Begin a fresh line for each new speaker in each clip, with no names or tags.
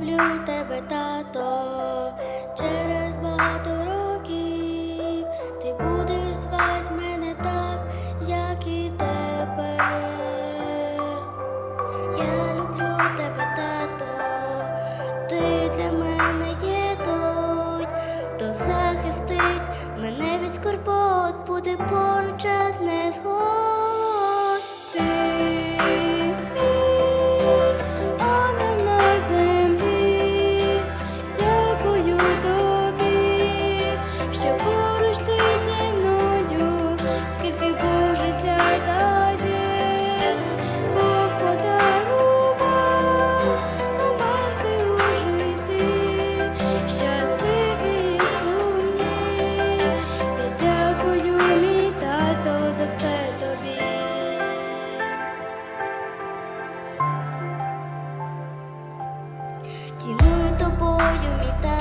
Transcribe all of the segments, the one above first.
люблю тебе, тато. через you meet the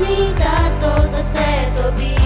мій тато, за все тобі.